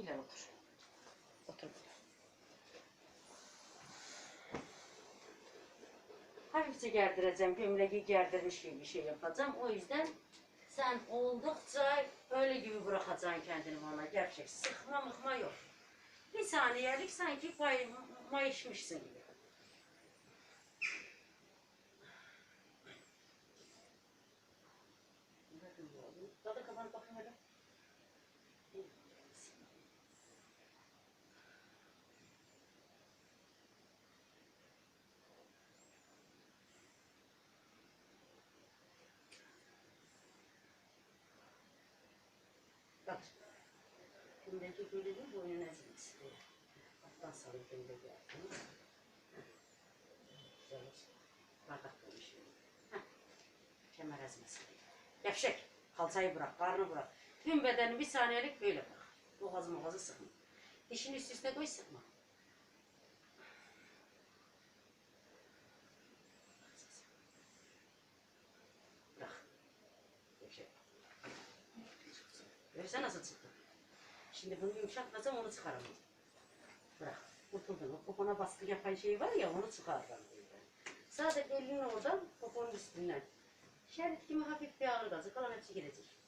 Bilal otur. Otur. Hafifçe gerdireceğim. Gömleği gerdirmiş gibi bir şey yapacağım. O yüzden sen oldukça öyle gibi bırakacaksın kendini bana. Gerçek sıkma mıkma yok. Bir saniyelik sanki pay, mayışmışsın gibi. Dadı kapanıp bakayım hadi. Bak. Şimdiki gülünün boynuna ezilmiş. Alttan salıp önde geldim. Güzel olsun. Bardak koymuş. Heh. Kemer ezmesin. Gevşek. Kalçayı bırak, karnı bırak. Tüm bedeni bir saniyelik böyle bırak. Boğazı boğazı sıkma. Dişini üst üste koy sıkma. Görsen nasıl çıktı? Şimdi bunu yumuşatmasam onu çıkaramam. Bırak. Kurtuldun. O popona baskı yapan şey var ya onu çıkaracağım. Sadece elini oradan poponun üstünden. Şerit gibi hafif bir ağrı gazı. Kalan hepsi girecek.